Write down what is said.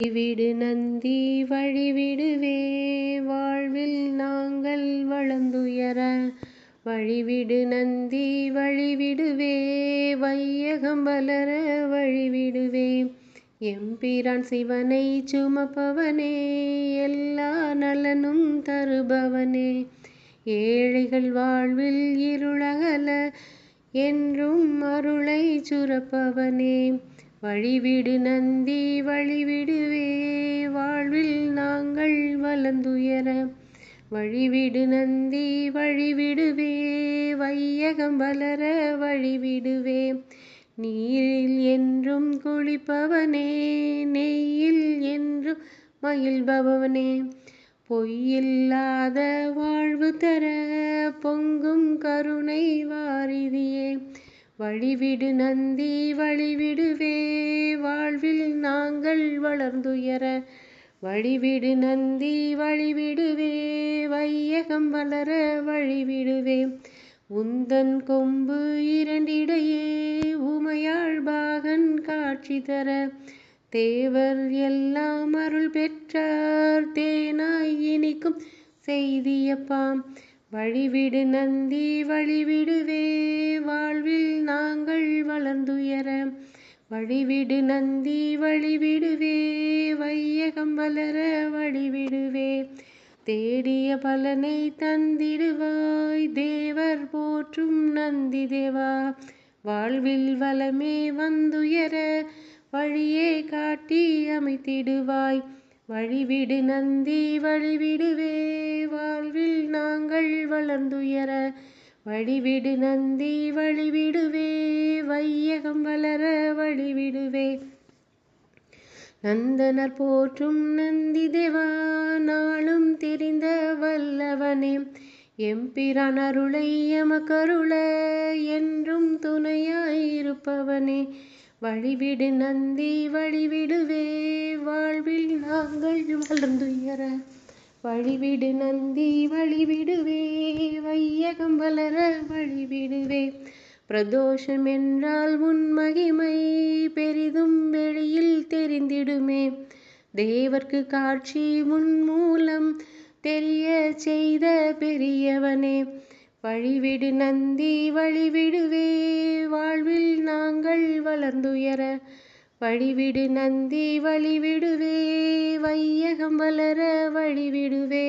வழிவிடு நந்தி வழிவிடுவே. வாழ்வில் நாங்கள் வளர்ந்துயர. வழிவிடு நந்தி வழிவிடுவே. வையகம் வளர வழிவிடுவே. எம்பிரான் சிவனை சுமப்பவனே. எல்லா நலனும் தருபவனே. ஏழைகள் வாழ்வில் இருளகல. என்றும் அருளை சுரப்பவனே. வழிவிடு நந்தி வழிவிடுவே. வாழ்வில் நாங்கள் வளர்ந்துயர. வழிவிடு நந்தி வழிவிடுவே. வையகம் வளர வழிவிடுவே. நீரில் என்றும் குளிப்பவனே. நெய்யில் என்றும் மகிழ்பவனே. பொய்யில்லாத வாழ்வு தர பொங்கும் கருணை வாரிதியே. வழிவிடு நந்தி வழிவிடுவே. வாழ்வில் நாங்கள் வளர்ந்துயர. வழிவிடு நந்தி வழிவிடுவே. வையகம் வளர வழிவிடுவே. உந்தன் கொம்பு இரண்டிடையே. உமையாள் பாகன் காட்சி தர. தேவர் எல்லாம் அருள் பெற்றார். தேனாய் இனிக்கும் செய்தியப்பாம் வழிவிடு நந்தி வழிவிடுவே. வாழ்வில் நாங்கள் வளர்ந்துயர. வழிவிடு நந்தி வழிவிடுவே. வையகம் வளர வழிவிடுவே. தேடிய பலனை தந்திடுவாய். தேவர் போற்றும் நந்தி தேவா. வாழ்வில் வளமே வந்துயர. வழியே காட்டி அமைத்திடுவாய். வழிவிடு நந்தி வழிவிடுவே. வாழ்வில் நாங்கள் வளர்ந்துயர வழிவிடு நந்தி வழிவிடுவே வையகம் வளர வழிவிடுவே. நந்தனர் போற்றும் நந்தி தேவா நாளும் தெரிந்த வல்லவனே. எம்பிரான் அருளை எமக்கருள என்றும் துணையாயிருப்பவனே. வழிவிடு நந்தி வழிவிடுவே வாழ்வில் நாங்கள் வளர்ந்துயர. வழிவிடு நந்தி வழிவிடுவே. வையகம் வளர வழிவிடுவே. பிரதோஷம் என்றால் உன் மகிமை பெரிதும் வெளியில் தெரிந்திடுமே. தேவர்க்கு காட்சி உன் மூலம் தெரிய செய்த பெரியவனே. வழிவிடு நந்தி வழிவிடுவே. வாழ்வில் நாங்கள் வளர்ந்துயர. வழிவிடு நந்தி வழிவிடுவே. உலகம் வளர வழிவிடுவே.